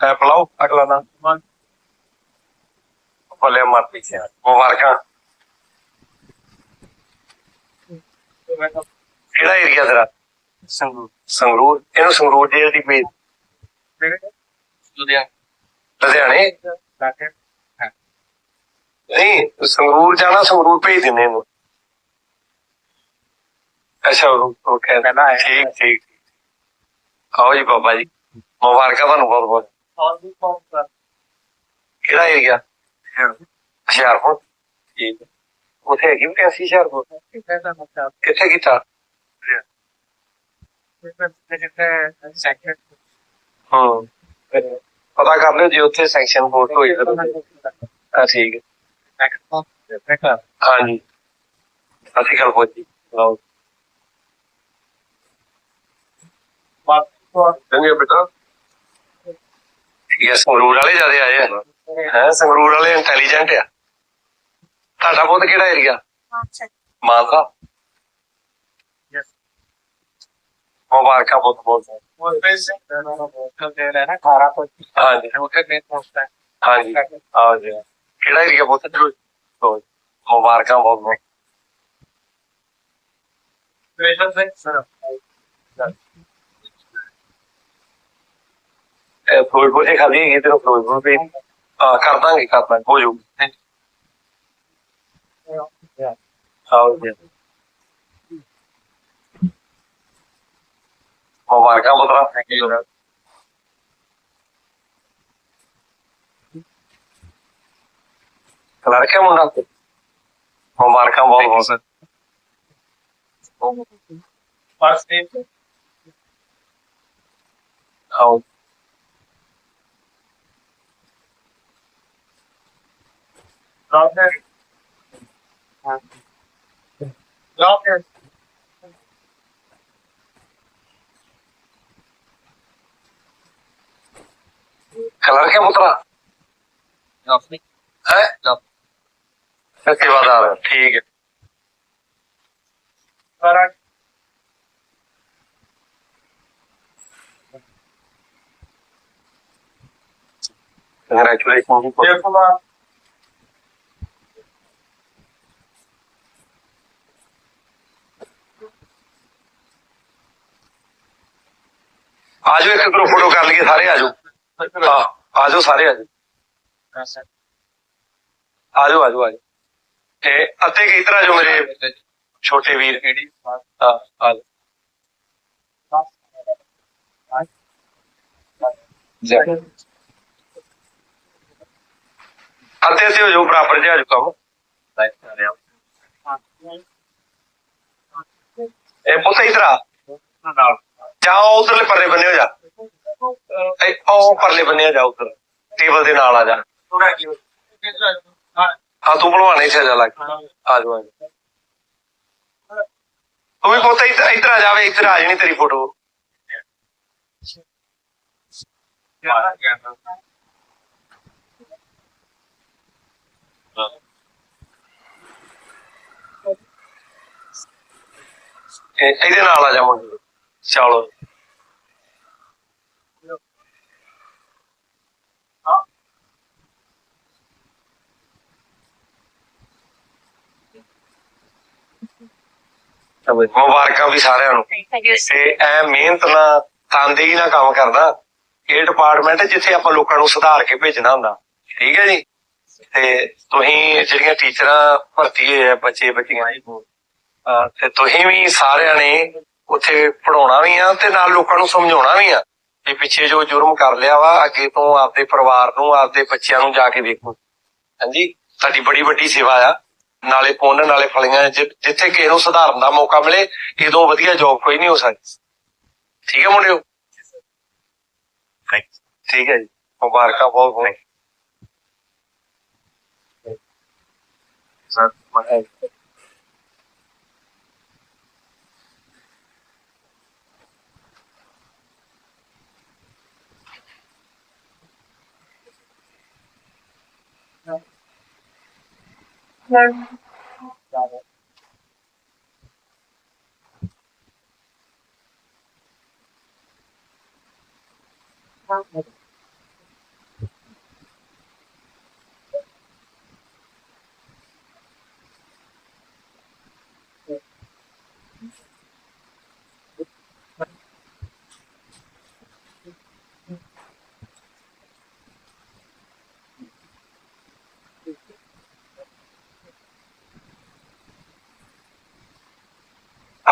ਐ ਪਲਾਓ ਅਗਲਾ ਨਾ। ਭਲੇ ਮਰ ਪਿੱਛੇ ਮੁਬਾਰਕਾਂ ਕਿਹੜਾ ਏਰੀਆ ਤੇਰਾ? ਸੰਗੂ ਸੰਗਰੂਰ। ਇਹਨੂੰ ਸੰਗਰੂਰ ਜੇਲ੍ਹ ਦੀ ਭੇਜ ਲੁਧਿਆਣਾ। ਨਹੀਂ ਸੰਗਰੂਰ ਜਾਣਾ ਸੰਗਰੂਰ ਭੇਜ ਦਿੰਦੇ ਇਹਨੂੰ। ਅੱਛਾ ਉਹ ਕਹਿੰਦਾ ਠੀਕ ਠੀਕ ਆਓ ਜੀ ਬਾਬਾ ਜੀ। ਮੁਬਾਰਕਾਂ ਤੁਹਾਨੂੰ ਬਹੁਤ ਬਹੁਤ ਕਿਹੜਾ ਏਰੀਆ ਹੁਸ਼ਿਆਰਪੁਰ। ਠੀਕ ਹੈ। ਉੱਥੇ ਹੈਗੀ ਵੀ ਹੁਸ਼ਿਆਰਪੁਰ? ਕਿੱਥੇ ਕੀਤਾ? ਪਤਾ ਕਰ ਲਿਓ ਜੇ ਉੱਥੇ ਸੈਂਕਸ਼ਨ ਬੋਰਡ ਹੋਈ ਤਾਂ ਠੀਕ ਹੈ। ਹਾਂਜੀ। ਚੰਗੇ ਬੇਟਾ। ਇਹ ਸੰਗਰੂਰ ਵਾਲੇ ਜ਼ਿਆਦਾ ਆਏ ਆ। ਹੈ? ਸੰਗਰੂਰ ਵਾਲੇ ਇੰਟੈਲੀਜੈਂਟ ਆ। ਤੁਹਾਡਾ ਪੁੱਤ ਕਿਹੜਾ ਏਰੀਆ Yes. ਮੁਬਾਰਕਾਂ ਬਹੁਤ ਬਹੁਤ। ਹਾਂਜੀ। ਆਓ ਜੀ। ਕਿਹੜਾ ਏਰੀਆ ਫਿਰੋਜ਼। ਮੁਬਾਰਕਾਂ ਬਹੁਤ ਬਹੁਤ। ਪ੍ਰੈਸ਼ਰ ਸੇ ਸਰ। ਇਹ ਫਿਰੋਜ਼ਪੁਰ ਦੇ ਖਾਲੀ ਹੈਗੀ ਤੇਰੇ ਫਿਰੋਜ਼ਪੁਰ ਵੀ ਹਾਂ ਕਰ ਦਾਂਗੇ ਕਰ ਦਾਂਗੇ ਹੋ ਜਾਊ ਆਓ ਜੀ ਮੁਬਾਰਕਾਂ ਪੁੱਤਰਾ ਥੈਂਕ ਯੂ ਕਲਰਕ ਹੈ ਮੁੰਡਾ ਮੁਬਾਰਕਾਂ ਪੁੱਤਰਾ ਡਾਕਟਰ ਹੈ ਸੇਵਾਦਾਰ ਠੀਕ ਹੈ ਪਰ ਕੰਗ੍ਰੈਚੁਲੇਸ਼ਨ ਜੀ ਦੇਵ ਕੁਮਾਰ ਆਜੋ ਇੱਕ ਗਰੁੱਪ ਫੋਟੋ ਕਰ ਲਈਏ ਸਾਰੇ ਆਜੋ। ਹਾਂ ਆਜੋ ਸਾਰੇ ਆਜੋ। ਆਜੋ ਆਜੋ ਆਜੋ। ਤੇ ਅੱਧੇ ਕੁ ਇੱਧਰ ਆਜੋ ਮੇਰੇ ਛੋਟੇ ਵੀਰ। ਕਿਹੜੀ? ਹਾਂ। ਆਜੋ। ਅੱਧੇ ਹੋ ਜਾਓ ਬਰਾਬਰ ਜਿਹਾ ਆਜੋ ਕੰਮ। ਇਹ ਪੁੱਤ ਇੱਧਰ ਆ। ਨਾਲ। ਜਾਓ, ਉਧਰਲੇ ਪਰਲੇ ਬੰਨੇ ਹੋ ਜਾ। ਇਹ ਉਹ ਪਰਲੇ ਬੰਨੇ ਆ ਜਾ, ਉਧਰ। ਟੇਬਲ ਦੇ ਨਾਲ ਆ ਜਾ। ਹਾਂ, ਤੂੰ ਭਲਵਾਨੇ ਇੱਥੇ ਜਾ, ਲੱਗ। ਆ ਜਾ ਤੂੰ ਵੀ ਪੁੱਤ, ਇੱਧਰ ਇੱਧਰ ਆ ਜਾਵੇ ਇੱਧਰ ਆ ਜਾਣੀ ਤੇਰੀ ਫੋਟੋ ਇਹਦੇ ਨਾਲ ਆ ਜਾ ਮੁੰਡੇ। ਚਲੋ। ਮੁਬਾਰਕਾਂ ਵੀ ਸਾਰਿਆਂ ਨੂੰ। ਤੇ ਐ ਮਿਹਨਤ ਨਾਲ ਤਨਦੇਹੀ ਨਾਲ ਕੰਮ ਕਰਦਾ ਇਹ ਡਿਪਾਰਟਮੈਂਟ ਜਿੱਥੇ ਆਪਾਂ ਲੋਕਾਂ ਨੂੰ ਸੁਧਾਰ ਕੇ ਭੇਜਣਾ ਹੁੰਦਾ। ਠੀਕ ਹੈ ਜੀ? ਤੇ ਤੁਸੀਂ ਜਿਹੜੀਆਂ ਟੀਚਰਾਂ ਭਰਤੀ ਹੋਏ ਆ ਬੱਚੇ ਬੱਚੀਆਂ ਤੇ ਤੁਸੀਂ ਵੀ ਸਾਰਿਆਂ ਨੇ ਉੱਥੇ ਪੜਾਉਣਾ ਵੀ ਆ ਤੇ ਨਾਲ ਲੋਕਾਂ ਨੂੰ ਸਮਝਾਉਣਾ ਵੀ ਆ। ਕਿ ਪਿੱਛੇ ਜੋ ਜੁਰਮ ਕਰ ਲਿਆ ਵਾ ਅੱਗੇ ਤੋਂ ਆਪਦੇ ਪਰਿਵਾਰ ਨੂੰ ਆਪਦੇ ਬੱਚਿਆਂ ਨੂੰ ਜਾ ਕੇ ਦੇਖੋ। ਹਾਂਜੀ ਤੁਹਾਡੀ ਬੜੀ ਵੱਡੀ ਸੇਵਾ ਆ। ਨਾਲੇ ਪੁੰਨ ਨਾਲੇ ਫਲੀਆਂ ਜਿੱਥੇ ਕਿਸੇ ਨੂੰ ਸੁਧਾਰਨ ਦਾ ਮੌਕਾ ਮਿਲੇ ਇਦੋਂ ਵਧੀਆ ਜੋਬ ਕੋਈ ਨਹੀਂ ਹੋ ਸਕਦੀ। ਠੀਕ ਹੈ ਮੁੰਡਿਓ? ਠੀਕ ਹੈ ਜੀ। ਮੁਬਾਰਕਾਂ ਬਹੁਤ ਬਹੁਤ। ਸਰ ਮੈਂ Bye.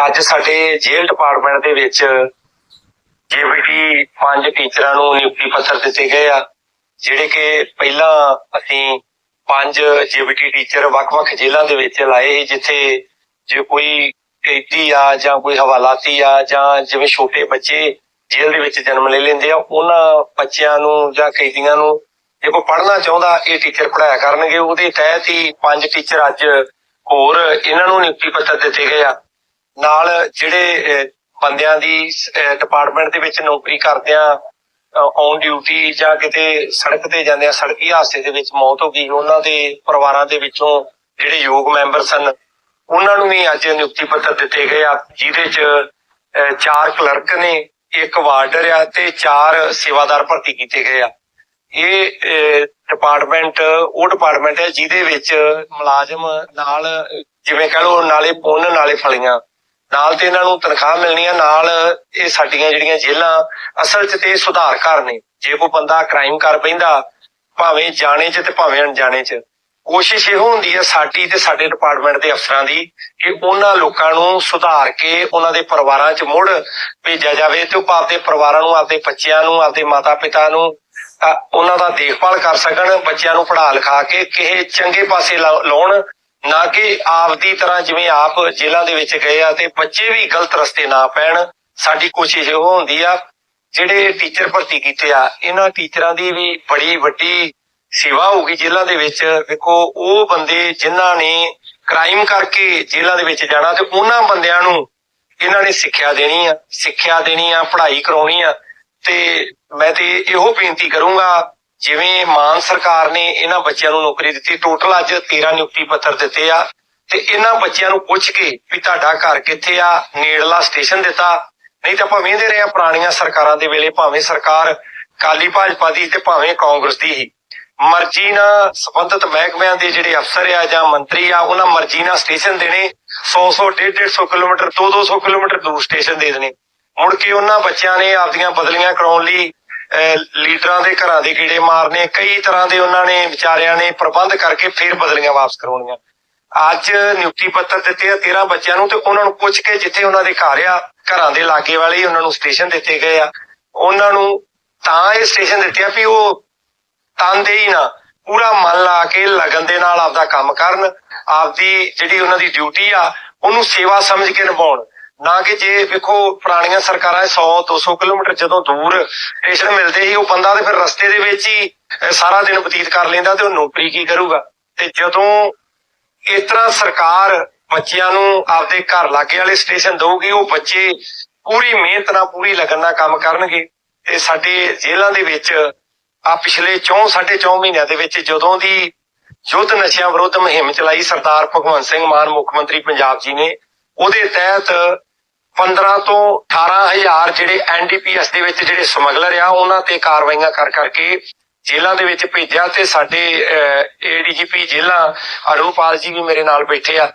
ਅੱਜ ਸਾਡੇ ਜੇਲ੍ਹ ਡਿਪਾਰਟਮੈਂਟ ਦੇ ਵਿੱਚ ਜੀਬੀਟੀ ਪੰਜ ਟੀਚਰਾਂ ਨੂੰ ਨਿਯੁਕਤੀ ਪੱਤਰ ਦਿੱਤੇ ਗਏ ਆ, ਜਿਹੜੇ ਕਿ ਪਹਿਲਾਂ ਅਸੀਂ ਪੰਜ ਜੀਬੀਟੀ ਟੀਚਰ ਵੱਖ-ਵੱਖ ਜੇਲ੍ਹਾਂ ਦੇ ਵਿੱਚ ਲਾਏ ਸੀ, ਜਿੱਥੇ ਜੇ ਕੋਈ ਕੈਦੀ ਆ ਜਾਂ ਕੋਈ ਹਵਾਲਾਤੀ ਆ ਜਾਂ ਜਿਵੇਂ ਛੋਟੇ ਬੱਚੇ ਜੇਲ੍ਹ ਦੇ ਵਿੱਚ ਜਨਮ ਲੈ ਲੈਂਦੇ ਆ, ਉਹਨਾਂ ਬੱਚਿਆਂ ਨੂੰ ਜਾਂ ਕੈਦੀਆਂ ਨੂੰ ਜੇ ਕੋਈ ਪੜ੍ਹਨਾ ਚਾਹੁੰਦਾ, ਇਹ ਟੀਚਰ ਪੜਾਇਆ ਕਰਨਗੇ। ਉਹਦੇ ਤਹਿਤ ਹੀ ਪੰਜ ਟੀਚਰ ਅੱਜ ਹੋਰ ਇਹਨਾਂ ਨੂੰ ਨਿਯੁਕਤੀ ਪੱਤਰ ਦਿੱਤੇ ਗਏ ਆ। ਨਾਲ ਜਿਹੜੇ ਬੰਦਿਆਂ ਦੀ ਡਿਪਾਰਟਮੈਂਟ ਦੇ ਵਿੱਚ ਨੌਕਰੀ ਕਰਦਿਆਂ ਔਨ ਡਿਊਟੀ ਜਾਂ ਕਿਤੇ ਸੜਕ ਤੇ ਜਾਂਦਿਆਂ, ਸੜਕੀ ਹਾਦਸੇ ਦੇ ਵਿੱਚ ਮੌਤ ਹੋ ਗਈ, ਉਹਨਾਂ ਦੇ ਪਰਿਵਾਰਾਂ ਦੇ ਵਿੱਚੋਂ ਜਿਹੜੇ ਯੋਗ ਮੈਂਬਰ ਸਨ, ਉਹਨਾਂ ਨੂੰ ਵੀ ਅੱਜ ਨਿਯੁਕਤੀ ਪੱਤਰ ਦਿੱਤੇ ਗਏ ਆ, ਜਿਹਦੇ ਚ ਚਾਰ ਕਲਰਕ ਨੇ, ਇੱਕ ਵਾਰਡਰ ਆ ਤੇ ਚਾਰ ਸੇਵਾਦਾਰ ਭਰਤੀ ਕੀਤੇ ਗਏ ਆ। ਇਹ ਡਿਪਾਰਟਮੈਂਟ ਉਹ ਡਿਪਾਰਟਮੈਂਟ ਹੈ ਜਿਹਦੇ ਵਿੱਚ ਮੁਲਾਜ਼ਮ ਨਾਲ, ਜਿਵੇਂ ਕਹ ਲਓ, ਨਾਲੇ ਪੁੰਨ, ਨਾਲੇ ਫਲੀਆਂ। ਨਾਲ ਤੇ ਇਹਨਾਂ ਨੂੰ ਤਨਖਾਹ ਮਿਲਣੀ ਆ ਨਾਲ ਇਹ ਸਾਡੀਆਂ ਜਿਹੜੀਆਂ ਜੇਲ੍ਹਾਂ, ਅਸਲ 'ਚ ਤੇ ਸੁਧਾਰ ਘਰ ਨੇ। ਜੇ ਕੋਈ ਬੰਦਾ ਕ੍ਰਾਈਮ ਕਰ ਪੈਂਦਾ ਭਾਵੇਂ ਜਾਣੇ 'ਚ ਤੇ ਭਾਵੇਂ ਅਣਜਾਣੇ 'ਚ, ਕੋਸ਼ਿਸ਼ ਇਹੋ ਹੁੰਦੀ ਹੈ ਸਾਡੀ ਤੇ ਸਾਡੇ ਡਿਪਾਰਟਮੈਂਟ ਦੇ ਅਫਸਰਾਂ ਦੀ ਕਿ ਉਹਨਾਂ ਲੋਕਾਂ ਨੂੰ ਸੁਧਾਰ ਕੇ ਉਹਨਾਂ ਦੇ ਪਰਿਵਾਰਾਂ 'ਚ ਮੁੜ ਭੇਜਿਆ ਜਾਵੇ ਤੇ ਉਹ ਆਪਦੇ ਪਰਿਵਾਰਾਂ ਨੂੰ, ਆਪਦੇ ਬੱਚਿਆਂ ਨੂੰ, ਆਪਦੇ ਮਾਤਾ ਪਿਤਾ ਨੂੰ ਉਹਨਾਂ ਦਾ ਦੇਖਭਾਲ ਕਰ ਸਕਣ, ਬੱਚਿਆਂ ਨੂੰ ਪੜ੍ਹਾ ਲਿਖਾ ਕੇ ਕਿਸੇ ਚੰਗੇ ਪਾਸੇ ਲਾ- ਲਾਉਣ। ਨਾ ਕਿ ਆਪਦੀ ਤਰ੍ਹਾਂ ਜਿਵੇਂ ਆਪ ਜੇਲ੍ਹਾਂ ਦੇ ਵਿੱਚ ਗਏ ਆ ਤੇ ਬੱਚੇ ਵੀ ਗਲਤ ਰਸਤੇ ਨਾ ਪੈਣ, ਸਾਡੀ ਕੋਸ਼ਿਸ਼ ਇਹੋ ਹੁੰਦੀ ਆ। ਜਿਹੜੇ ਟੀਚਰ ਭਰਤੀ ਕੀਤੇ ਆ, ਇਹਨਾਂ ਟੀਚਰਾਂ ਦੀ ਵੀ ਬੜੀ ਵੱਡੀ ਸੇਵਾ ਹੋਊਗੀ ਜੇਲ੍ਹਾਂ ਦੇ ਵਿੱਚ। ਵੇਖੋ ਉਹ ਬੰਦੇ ਜਿਨ੍ਹਾਂ ਨੇ ਕ੍ਰਾਈਮ ਕਰਕੇ ਜੇਲ੍ਹਾਂ ਦੇ ਵਿੱਚ ਜਾਣਾ ਤੇ ਉਹਨਾਂ ਬੰਦਿਆਂ ਨੂੰ ਇਹਨਾਂ ਨੇ ਸਿੱਖਿਆ ਦੇਣੀ ਆ, ਸਿੱਖਿਆ ਦੇਣੀ ਆ, ਪੜ੍ਹਾਈ ਕਰਾਉਣੀ ਆ। ਤੇ ਮੈਂ ਤੇ ਇਹੋ ਬੇਨਤੀ ਕਰੂੰਗਾ ਜਿਵੇਂ ਮਾਨ ਸਰਕਾਰ ਨੇ ਇਹਨਾਂ ਬੱਚਿਆਂ ਨੂੰ ਨੌਕਰੀ ਦਿੱਤੀ ਟੋਟਲ ਅੱਜ 13 ਨਿਯੁਕਤੀ ਪੱਤਰ ਦਿੱਤੇ ਆ ਤੇ ਇਹਨਾਂ ਬੱਚਿਆਂ ਨੂੰ ਪੁੱਛ ਕੇ ਵੀ ਤੁਹਾਡਾ ਘਰ ਕਿੱਥੇ ਆ, ਨੇੜਲਾ ਸਟੇਸ਼ਨ ਦਿੱਤਾ, ਨਹੀਂ ਤਾਂ ਆਪਾਂ ਵੇਖਦੇ ਰਹੇ ਆ ਪੁਰਾਣੀਆਂ ਸਰਕਾਰਾਂ ਦੇ ਵੇਲੇ, ਭਾਵੇਂ ਸਰਕਾਰ ਕਾਲੀ ਭਾਜਪਾ ਦੀ ਤੇ ਭਾਵੇਂ ਕਾਂਗਰਸ ਦੀ ਹੀ ਮਰਜ਼ੀ ਨਾਲ ਸੰਬੰਧਿਤ ਮਹਿਕਮਿਆਂ ਦੇ ਜਿਹੜੇ ਅਫਸਰ ਆ ਜਾਂ ਮੰਤਰੀ ਆ, ਉਹਨਾਂ ਮਰਜ਼ੀ ਨਾਲ ਸਟੇਸ਼ਨ ਦੇਣੇ 100 100 150 150 ਕਿਲੋਮੀਟਰ 2 200 ਕਿਲੋਮੀਟਰ ਦੂਰ ਸਟੇਸ਼ਨ ਦੇ ਦੇਣੇ। ਮੁੜ ਕੇ ਉਹਨਾਂ ਬੱਚਿਆਂ ਨੇ ਆਪਦੀਆਂ ਬਦਲੀਆਂ ਕਰਾਉਣ ਲਈ ਲੀਡਰਾਂ ਦੇ ਘਰਾਂ ਦੇ ਕੀੜੇ ਮਾਰਨੇ, ਕਈ ਤਰ੍ਹਾਂ ਦੇ ਉਹਨਾਂ ਨੇ ਵਿਚਾਰਿਆਂ ਨੇ ਪ੍ਰਬੰਧ ਕਰਕੇ ਫੇਰ ਬਦਲੀਆਂ ਵਾਪਸ ਕਰਾਉਣੀਆਂ ਅੱਜ ਨਿਯੁਕਤੀ ਪੱਤਰ ਦਿੱਤੇ ਆ 13 ਬੱਚਿਆਂ ਨੂੰ ਤੇ ਉਹਨਾਂ ਨੂੰ ਪੁੱਛ ਕੇ ਜਿੱਥੇ ਉਹਨਾਂ ਦੇ ਘਰ ਆ, ਘਰਾਂ ਦੇ ਲਾਗੇ ਵਾਲੇ ਉਹਨਾਂ ਨੂੰ ਸਟੇਸ਼ਨ ਦਿੱਤੇ ਗਏ ਆ। ਉਹਨਾਂ ਨੂੰ ਤਾਂ ਇਹ ਸਟੇਸ਼ਨ ਦਿੱਤੇ ਆ ਵੀ ਉਹ ਤਨਦੇਹੀ ਨਾ, ਪੂਰਾ ਮਨ ਲਾ ਕੇ ਲਗਨ ਦੇ ਨਾਲ ਆਪਦਾ ਕੰਮ ਕਰਨ, ਆਪਦੀ ਜਿਹੜੀ ਉਹਨਾਂ ਦੀ ਡਿਊਟੀ ਆ, ਉਹਨੂੰ ਸੇਵਾ ਸਮਝ ਕੇ ਨਿਭਾਉਣ। ਨਾ ਕਿ ਜੇ ਵੇਖੋ ਪੁਰਾਣੀਆਂ ਸਰਕਾਰਾਂ 100 200 ਕਿਲੋਮੀਟਰ ਜਦੋਂ ਦੂਰ ਸਟੇਸ਼ਨ ਮਿਲਦੇ ਸੀ, ਉਹ ਬੰਦਾ ਤੇ ਫਿਰ ਰਸਤੇ ਦੇ ਵਿੱਚ ਹੀ ਸਾਰਾ ਦਿਨ ਬਤੀਤ ਕਰ ਲੈਂਦਾ ਤੇ ਉਹ ਨੌਕਰੀ ਕੀ ਕਰੂਗਾ? ਤੇ ਜਦੋਂ ਇਸ ਤਰ੍ਹਾਂ ਸਰਕਾਰ ਬੱਚਿਆਂ ਨੂੰ ਆਪਦੇ ਘਰ ਲਾਗੇ ਵਾਲੇ ਸਟੇਸ਼ਨ ਦਊਗੀ, ਉਹ ਬੱਚੇ ਪੂਰੀ ਮਿਹਨਤ ਨਾਲ, ਪੂਰੀ ਲਗਨ ਨਾਲ ਕੰਮ ਕਰਨਗੇ। ਤੇ ਸਾਡੇ ਜੇਲ੍ਹਾਂ ਦੇ ਵਿੱਚ ਆ ਪਿਛਲੇ 4 4.5 ਮਹੀਨਿਆਂ ਦੇ ਵਿੱਚ ਜਦੋਂ ਦੀ ਯੁੱਧ ਨਸ਼ਿਆਂ ਵਿਰੁੱਧ ਮੁਹਿੰਮ ਚਲਾਈ ਸਰਦਾਰ ਭਗਵੰਤ ਸਿੰਘ ਮਾਨ, ਮੁੱਖ ਮੰਤਰੀ ਪੰਜਾਬ ਜੀ ਨੇ, ਉਹਦੇ ਤਹਿਤ 15 ਤੋਂ 18000 ਜਿਹੜੇ ਐਨਡੀਪੀਐਸ ਦੇ ਵਿੱਚ ਜਿਹੜੇ ਸਮਗਲਰ ਆ, ਉਹਨਾਂ ਤੇ ਕਾਰਵਾਈਆਂ ਕਰ ਕਰਕੇ ਜੇਲ੍ਹਾਂ ਦੇ ਵਿੱਚ ਭੇਜਿਆ ਤੇ ਸਾਡੇ ਏਡੀਜੀਪੀ ਜੇਲ੍ਹਾਂ, ਅਰੂਪਾਲ ਜੀ ਵੀ ਮੇਰੇ ਨਾਲ ਬੈਠੇ ਆ।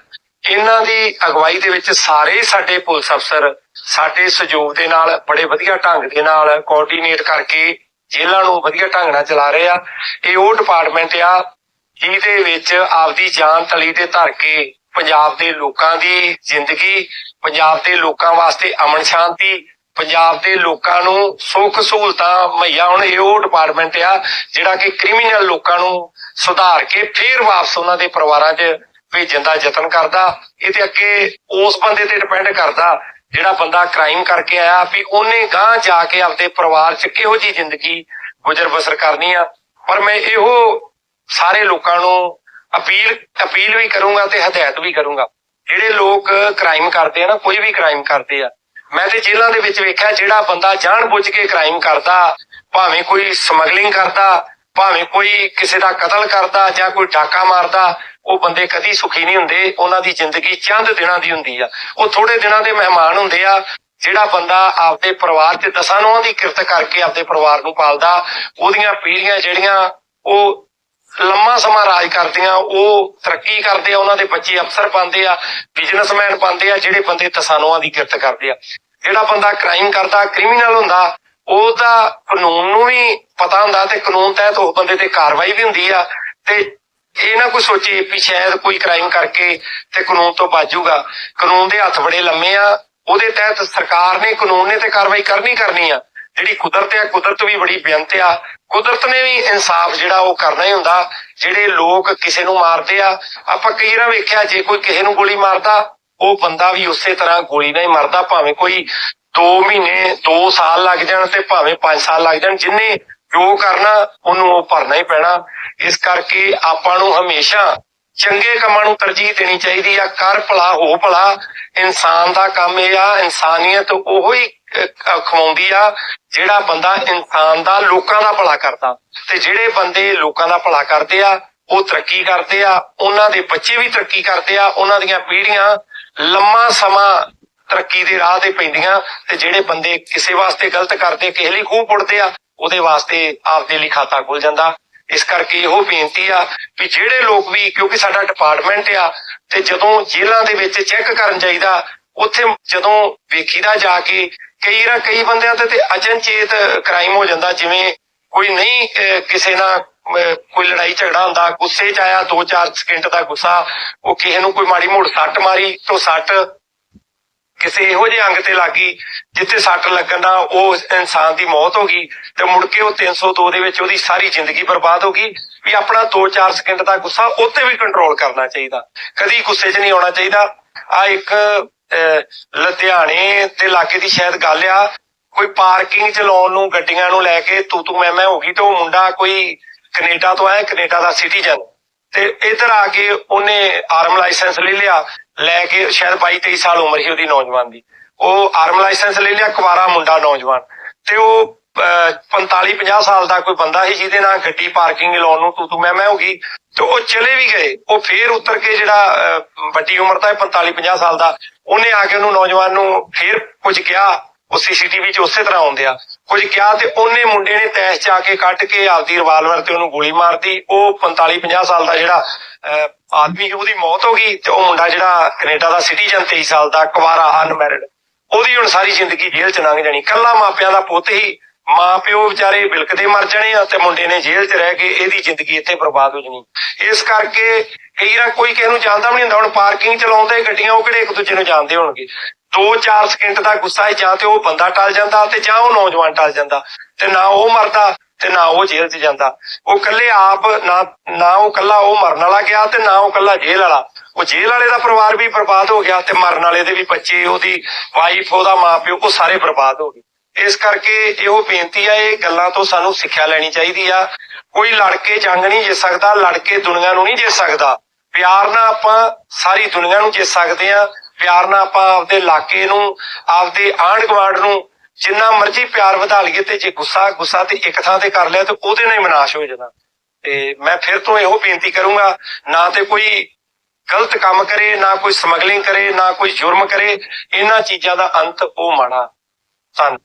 ਇਹਨਾਂ ਦੀ ਅਗਵਾਈ ਦੇ ਵਿੱਚ ਸਾਰੇ ਸਾਡੇ ਪੁਲਿਸ ਅਫਸਰ, ਸਾਡੇ ਸਹਿਯੋਗ ਦੇ ਨਾਲ, ਬੜੇ ਵਧੀਆ ਢੰਗ ਦੇ ਨਾਲ ਕੋਆਰਡੀਨੇਟ ਕਰਕੇ ਜੇਲ੍ਹਾਂ ਨੂੰ ਵਧੀਆ ਢੰਗ ਨਾਲ ਚਲਾ ਰਹੇ ਆ। ਇਹ ਉਹ ਡਿਪਾਰਟਮੈਂਟ ਆ ਜਿਹਦੇ ਵਿੱਚ ਆਪਦੀ ਜਾਨ ਤਲੀ ਤੇ ਧਰ ਕੇ ਪੰਜਾਬ ਦੇ ਲੋਕਾਂ ਦੀ ਜ਼ਿੰਦਗੀ, ਪੰਜਾਬ ਦੇ ਲੋਕਾਂ ਵਾਸਤੇ ਅਮਨ ਸ਼ਾਂਤੀ, ਪੰਜਾਬ ਦੇ ਲੋਕਾਂ ਨੂੰ ਸੁੱਖ ਸਹੂਲਤਾਂ ਮੁਹੱਈਆ ਹੋਣ, ਇਹ ਉਹ ਡਿਪਾਰਟਮੈਂਟ ਆ ਜਿਹੜਾ ਕਿ ਕ੍ਰਿਮੀਨਲ ਲੋਕਾਂ ਨੂੰ ਸੁਧਾਰ ਕੇ ਫੇਰ ਵਾਪਸ ਉਹਨਾਂ ਦੇ ਪਰਿਵਾਰਾਂ 'ਚ ਭੇਜਣ ਦਾ ਯਤਨ ਕਰਦਾ। ਇਹ ਤੇ ਅੱਗੇ ਉਸ ਬੰਦੇ ਤੇ ਡਿਪੈਂਡ ਕਰਦਾ ਜਿਹੜਾ ਬੰਦਾ ਕ੍ਰਾਈਮ ਕਰਕੇ ਆਇਆ ਵੀ ਉਹਨੇ ਗਾਂ ਜਾ ਕੇ ਆਪਣੇ ਪਰਿਵਾਰ 'ਚ ਕਿਹੋ ਜੀ ਜ਼ਿੰਦਗੀ ਗੁਜ਼ਰ ਬਸਰ ਕਰਨੀ ਆ। ਪਰ ਮੈਂ ਇਹੋ ਸਾਰੇ ਲੋਕਾਂ ਨੂੰ ਅਪੀਲ ਅਪੀਲ ਵੀ ਕਰੂੰਗਾ ਤੇ ਹਦਾਇਤ ਵੀ ਕਰੂੰਗਾ। ਜਿਹੜੇ ਲੋਕ ਕ੍ਰਾਈਮ ਕਰਦੇ ਆ ਨਾ, ਕੋਈ ਵੀ ਕ੍ਰਾਈਮ ਕਰਦੇ ਆ, ਮੈਂ ਤੇ ਜੇਲ੍ਹਾਂ ਦੇ ਵਿੱਚ ਵੇਖਿਆ, ਜਿਹੜਾ ਬੰਦਾ ਜਾਣ ਕੇ ਕ੍ਰਾਈਮ ਕਰਦਾ, ਭਾਵੇਂ ਕੋਈ ਸਮਗਲਿੰਗ ਕਰਦਾ, ਭਾਵੇਂ ਕੋਈ ਕਿਸੇ ਦਾ ਕਤਲ ਕਰਦਾ ਜਾਂ ਕੋਈ ਡਾਕਾ ਮਾਰਦਾ, ਉਹ ਬੰਦੇ ਕਦੀ ਸੁਖੀ ਨਹੀਂ ਹੁੰਦੇ, ਉਹਨਾਂ ਦੀ ਜ਼ਿੰਦਗੀ ਚੰਦ ਦਿਨਾਂ ਦੀ ਹੁੰਦੀ ਆ। ਉਹ ਥੋੜੇ ਦਿਨਾਂ ਦੇ ਮਹਿਮਾਨ ਹੁੰਦੇ ਆ, ਜਿਹੜਾ ਬੰਦਾ ਆਪਦੇ ਪਰਿਵਾਰ ਤੇ ਦਸਾਂ ਨੌਂ ਦੀ ਕਿਰਤ ਕਰਕੇ ਆਪਦੇ ਪਰਿਵਾਰ ਨੂੰ ਪਾਲਦਾ, ਉਹਦੀਆਂ ਪੀੜ੍ਹੀਆਂ ਜਿਹੜੀਆਂ, ਉਹ ਲੰਮਾ ਸਮਾਂ ਰਾਜ ਕਰਦੀਆਂ, ਉਹ ਤਰੱਕੀ ਕਰਦੇ ਆ, ਉਹਨਾਂ ਦੇ ਬੱਚੇ ਅਫਸਰ ਬਣਦੇ ਆ ਬਿਜ਼ਨਸਮੈਨ ਬਣਦੇ ਆ, ਜਿਹੜੇ ਬੰਦੇ ਤਸਾਨੋਆਂ ਦੀ ਕਿਰਤ ਕਰਦੇ ਆ। ਜਿਹੜਾ ਬੰਦਾ ਕ੍ਰਾਈਮ ਕਰਦਾ ਕ੍ਰਿਮੀਨਲ ਹੁੰਦਾ, ਉਹਦਾ ਕਾਨੂੰਨ ਨੂੰ ਵੀ ਪਤਾ ਹੁੰਦਾ ਤੇ ਕਾਨੂੰਨ ਤਹਿਤ ਉਸ ਬੰਦੇ ਤੇ ਕਾਰਵਾਈ ਵੀ ਹੁੰਦੀ ਆ ਤੇ ਇਹ ਨਾ ਕੋਈ ਸੋਚੇ ਵੀ ਸ਼ਾਇਦ ਕੋਈ ਕ੍ਰਾਈਮ ਕਰਕੇ ਤੇ ਕਾਨੂੰਨ ਤੋਂ ਬਾਜੂਗਾ ਕਾਨੂੰਨ ਦੇ ਹੱਥ ਬੜੇ ਲੰਮੇ ਆ, ਉਹਦੇ ਤਹਿਤ ਸਰਕਾਰ ਨੇ ਕਾਨੂੰਨ ਨੇ ਤੇ ਕਾਰਵਾਈ ਕਰਨੀ ਕਰਨੀ ਆ। ਜਿਹੜੀ ਕੁਦਰਤ ਆ, ਕੁਦਰਤ ਵੀ ਬੜੀ ਬੇਅੰਤ ਆ ਕੁਦਰਤ ਨੇ ਵੀ ਇਨਸਾਫ ਜਿਹੜਾ ਉਹ ਕਰਨਾ ਹੀ ਹੁੰਦਾ, ਜਿਹੜੇ ਲੋਕ ਕਿਸੇ ਨੂੰ ਮਾਰਦੇ ਆ, ਆਪਾਂ ਕਈ ਵਾਰ ਵੇਖਿਆ, ਜੇ ਕੋਈ ਕਿਸੇ ਨੂੰ ਗੋਲੀ ਮਾਰਦਾ, ਉਹ ਬੰਦਾ ਵੀ ਉਸੇ ਤਰ੍ਹਾਂ ਗੋਲੀ ਨਾਲ ਹੀ ਮਰਦਾ, ਭਾਵੇਂ ਕੋਈ 2 ਮਹੀਨੇ 2 ਸਾਲ ਲੱਗ ਜਾਣ ਤੇ ਭਾਵੇਂ 5 ਸਾਲ ਲੱਗ ਜਾਣ, ਜਿੰਨੇ ਜੋ ਕਰਨਾ, ਉਹਨੂੰ ਉਹ ਭਰਨਾ ਹੀ ਪੈਣਾ। ਇਸ ਕਰਕੇ ਆਪਾਂ ਨੂੰ ਹਮੇਸ਼ਾ ਚੰਗੇ ਕੰਮਾਂ ਨੂੰ ਤਰਜੀਹ ਦੇਣੀ ਚਾਹੀਦੀ ਆ, ਕਰ ਭਲਾ, ਹੋ ਭਲਾ। ਇਨਸਾਨ ਦਾ ਕੰਮ ਇਹ ਆ, ਇਨਸਾਨੀਅਤ ਉਹੋ ਹੀ ਖਵਾਉਂਦੀ ਆ, ਜਿਹੜਾ ਬੰਦਾ ਇਨਸਾਨ ਦਾ ਲੋਕਾਂ ਦਾ ਭਲਾ ਕਰਦਾ ਤੇ ਜਿਹੜੇ ਬੰਦੇ ਲੋਕਾਂ ਦਾ ਭਲਾ ਕਰਦੇ ਆ, ਉਹ ਤਰੱਕੀ ਕਰਦੇ ਆ, ਉਹਨਾਂ ਦੇ ਬੱਚੇ ਵੀ ਤਰੱਕੀ ਕਰਦੇ ਆ, ਉਹਨਾਂ ਦੀਆਂ ਪੀੜ੍ਹੀਆਂ ਲੰਮਾ ਸਮਾਂ ਤਰੱਕੀ ਦੇ ਰਾਹ ਤੇ ਪੈਂਦੀਆਂ ਤੇ ਜਿਹੜੇ ਬੰਦੇ ਕਿਸੇ ਵਾਸਤੇ ਗਲਤ ਕਰਦੇ, ਕਿਸੇ ਲਈ ਖੂਹ ਪੁੱਟਦੇ ਆ, ਉਹਦੇ ਵਾਸਤੇ ਆਪਦੇ ਲਈ ਖਾਤਾ ਖੁੱਲ ਜਾਂਦਾ। ਇਸ ਕਰਕੇ ਇਹੋ ਬੇਨਤੀ ਆ ਵੀ ਜਿਹੜੇ ਲੋਕ ਵੀ, ਕਿਉਂਕਿ ਸਾਡਾ ਡਿਪਾਰਟਮੈਂਟ ਆ, ਤੇ ਜਦੋਂ ਜੇਲ੍ਹਾਂ ਦੇ ਵਿੱਚ ਚੈੱਕ ਕਰਨ ਜਾਈਦਾ, ਉੱਥੇ ਜਦੋਂ ਵੇਖੀਦਾ ਜਾ ਕੇ ਕਈ ਨਾ ਕਈ ਬੰਦਿਆਂ ਤੇ ਤੇ ਅਚਨਚੇਤ ਕ੍ਰਾਈਮ ਹੋ ਜਾਂਦਾ, ਜਿਵੇਂ ਕੋਈ ਨਹੀਂ ਕਿਸੇ ਨਾਲ ਕੋਈ ਲੜਾਈ ਝਗੜਾ ਹੁੰਦਾ, ਗੁੱਸੇ 'ਚ ਆਇਆ 2-4 ਸਕਿੰਟ ਦਾ ਗੁੱਸਾ, ਉਹ ਕਿਸੇ ਨੂੰ ਕੋਈ ਮਾੜੀ ਮੋੜ ਸੱਟ ਮਾਰੀ, ਤੋਂ ਸੱਟ ਕਿਸੇ ਇਹੋ ਜਿਹੇ ਅੰਗ ਤੇ ਲੱਗੀ, ਜਿੱਥੇ ਸੱਟ ਲੱਗਣ ਦਾ ਉਹ ਇਨਸਾਨ ਦੀ ਮੌਤ ਹੋ ਗਈ, ਤੇ ਮੁੜ ਕੇ ਉਹ 302 ਦੇ ਵਿੱਚ ਉਹਦੀ ਸਾਰੀ ਜ਼ਿੰਦਗੀ ਬਰਬਾਦ ਹੋ ਗਈ, ਵੀ ਆਪਣਾ 2-4 ਸਕਿੰਟ ਦਾ ਗੁੱਸਾ ਉੱਤੇ ਵੀ ਕੰਟਰੋਲ ਕਰਨਾ ਚਾਹੀਦਾ, ਕਦੀ ਗੁੱਸੇ 'ਚ ਨਹੀਂ ਆਉਣਾ ਚਾਹੀਦਾ। ਆ ਇੱਕ ਲੁਧਿਆਣੇ ਦੇ ਲਾਗੇ ਦੀ ਸ਼ਾਇਦ ਗੱਲ ਆ, ਕੋਈ ਪਾਰਕਿੰਗ ਚ ਲਾਉਣ ਨੂੰ, ਗੱਡੀਆਂ ਨੂੰ ਲੈ ਕੇ ਤੂੰ ਤੂੰ ਮੈਂ ਮੈਂ ਹੋ ਗਈ ਤੇ ਉਹ ਮੁੰਡਾ ਕੋਈ ਕੈਨੇਡਾ ਤੋਂ ਆਇਆ, ਕੈਨੇਡਾ ਦਾ ਸਿਟੀਜ਼ਨ। ਤੇ ਇੱਧਰ ਆ ਕੇ ਉਹਨੇ ਆਰਮ ਲਾਇਸੈਂਸ ਲੈ ਲਿਆ, ਲੈ ਕੇ ਸ਼ਾਇਦ 22 23 ਸਾਲ ਉਮਰ ਸੀ ਉਹਦੀ ਨੌਜਵਾਨ ਦੀ। ਉਹ ਆਰਮ ਲਾਇਸੈਂਸ ਲੈ ਲਿਆ, ਕੁਵਾਰਾ ਮੁੰਡਾ ਨੌਜਵਾਨ। ਤੇ ਉਹ 45 50 ਸਾਲ ਦਾ ਕੋਈ ਬੰਦਾ ਸੀ ਜਿਹਦੇ ਨਾਲ ਗੱਡੀ ਪਾਰਕਿੰਗ ਲਾਉਣ ਨੂੰ ਤੂੰ ਤੂੰ ਮੈਂ ਮੈਂ ਹੋ ਗਈ। ਤੇ ਉਹ ਚਲੇ ਵੀ ਗਏ। ਉਹ ਫੇਰ ਉਤਰ ਕੇ ਜਿਹੜਾ ਵੱਡੀ ਉਮਰ ਦਾ 45 50 ਸਾਲ ਦਾ ਉਹਨੇ ਆ ਕੇ ਉਹਨੂੰ ਨੌਜਵਾਨ ਨੂੰ ਫੇਰ ਕੁਝ ਕਿਹਾ, ਉਹ ਸੀਸੀਟੀਵੀ 'ਚ ਉਸੇ ਤਰ੍ਹਾਂ ਆਉਂਦੇ ਕੁਝ ਕਿਹਾ ਤੇ ਉਹਨੇ ਮੁੰਡੇ ਨੇ ਤੈਸ਼ 'ਚ ਆ ਕੇ ਕੱਢ ਕੇ ਆਪਦੀ ਰਿਵਾਲਵਰ ਤੇ ਉਹਨੂੰ ਗੋਲੀ ਮਾਰਦੀ ਉਹ 45 50 ਸਾਲ ਦਾ ਜਿਹੜਾ ਆਦਮੀ ਉਹਦੀ ਮੌਤ ਹੋ ਗਈ ਤੇ ਉਹ ਮੁੰਡਾ ਜਿਹੜਾ ਕੈਨੇਡਾ ਦਾ ਸਿਟੀਜ਼ਨ 23 ਸਾਲ ਦਾ ਕੁਵਾਰਾ ਅਨਮੈਰਿਡ, ਉਹਦੀ ਹੁਣ ਸਾਰੀ ਜ਼ਿੰਦਗੀ ਜੇਲ੍ਹ 'ਚ ਲੰਘ ਜਾਣੀ। ਕੱਲਾ ਮਾਪਿਆਂ ਦਾ ਪੁੱਤ ਹੀ ਮਾਂ ਪਿਓ ਵਿਚਾਰੇ ਬਿਲਕਦੇ ਮਰ ਜਾਣੇ ਆ ਤੇ ਮੁੰਡੇ ਨੇ ਜੇਲ੍ਹ 'ਚ ਰਹਿ ਕੇ ਇਹਦੀ ਜ਼ਿੰਦਗੀ ਇੱਥੇ ਬਰਬਾਦ ਹੋ ਜਾਣੀ। ਇਸ ਕਰਕੇ ਕਈ ਵਾਰ ਕੋਈ ਕਿਸੇ ਨੂੰ ਜਾਣਦਾ ਵੀ ਨਹੀਂ ਹੁੰਦਾ, ਹੁਣ ਪਾਰਕਿੰਗ ਚਲਾਉਂਦੇ ਗੱਡੀਆਂ, ਉਹ ਕਿਹੜੇ ਇੱਕ ਦੂਜੇ ਨੂੰ ਜਾਣਦੇ ਹੋਣਗੇ। 2-4 ਸਕਿੰਟ ਦਾ ਗੁੱਸਾ ਹੈ, ਜਾਂ ਤੇ ਉਹ ਬੰਦਾ ਟਲ ਜਾਂਦਾ ਤੇ ਜਾਂ ਉਹ ਨੌਜਵਾਨ ਟਲ ਜਾਂਦਾ ਤੇ ਨਾ ਉਹ ਮਰਦਾ ਤੇ ਨਾ ਉਹ ਜੇਲ੍ਹ 'ਚ ਜਾਂਦਾ। ਉਹ ਇਕੱਲੇ ਆਪ ਨਾ ਨਾ ਉਹ ਇਕੱਲਾ ਉਹ ਮਰਨ ਵਾਲਾ ਗਿਆ ਤੇ ਨਾ ਉਹ ਇਕੱਲਾ ਜੇਲ੍ਹ ਵਾਲਾ। ਉਹ ਜੇਲ੍ਹ ਵਾਲੇ ਦਾ ਪਰਿਵਾਰ ਵੀ ਬਰਬਾਦ ਹੋ ਗਿਆ ਤੇ ਮਰਨ ਵਾਲੇ ਦੇ ਵੀ ਬੱਚੇ, ਉਹਦੀ ਵਾਈਫ ਉਹਦਾ ਮਾਪਿਓ, ਉਹ ਸਾਰੇ ਬਰਬਾਦ ਹੋ ਗਏ। ਇਸ ਕਰਕੇ ਇਹੋ ਬੇਨਤੀ ਆ, ਇਹ ਗੱਲਾਂ ਤੋਂ ਸਾਨੂੰ ਸਿੱਖਿਆ ਲੈਣੀ ਚਾਹੀਦੀ ਆ। ਕੋਈ ਲੜ ਕੇ ਜੰਗ ਨਹੀਂ ਜਿੱਤ ਸਕਦਾ ਲੜ ਕੇ ਦੁਨੀਆ ਨੂੰ ਨਹੀਂ ਜਿੱਤ ਸਕਦਾ। ਪਿਆਰ ਨਾਲ ਆਪਾਂ ਸਾਰੀ ਦੁਨੀਆ ਨੂੰ ਜਿੱਤ ਸਕਦੇ ਆ ਪਿਆਰ ਨਾਲ ਆਪਾਂ ਆਪਦੇ ਇਲਾਕੇ ਨੂੰ, ਆਪਦੇ ਆਂਢ ਗੁਆਂਢ ਨੂੰ ਜਿੰਨਾ ਮਰਜ਼ੀ ਪਿਆਰ ਵਧਾ ਲਈਏ ਤੇ ਜੇ ਗੁੱਸਾ ਗੁੱਸਾ ਤੇ ਇੱਕ ਥਾਂ ਤੇ ਕਰ ਲਿਆ ਤੇ ਉਹਦੇ ਨਾਲ ਹੀ ਵਿਨਾਸ਼ ਹੋ ਜਾਣਾ। ਤੇ ਮੈਂ ਫਿਰ ਤੋਂ ਇਹੋ ਬੇਨਤੀ ਕਰੂੰਗਾ, ਨਾ ਤੇ ਕੋਈ ਗਲਤ ਕੰਮ ਕਰੇ, ਨਾ ਕੋਈ ਸਮਗਲਿੰਗ ਕਰੇ, ਨਾ ਕੋਈ ਜੁਰਮ ਕਰੇ। ਇਹਨਾਂ ਚੀਜ਼ਾਂ ਦਾ ਅੰਤ ਉਹ ਮਾੜਾ ਧੰਨ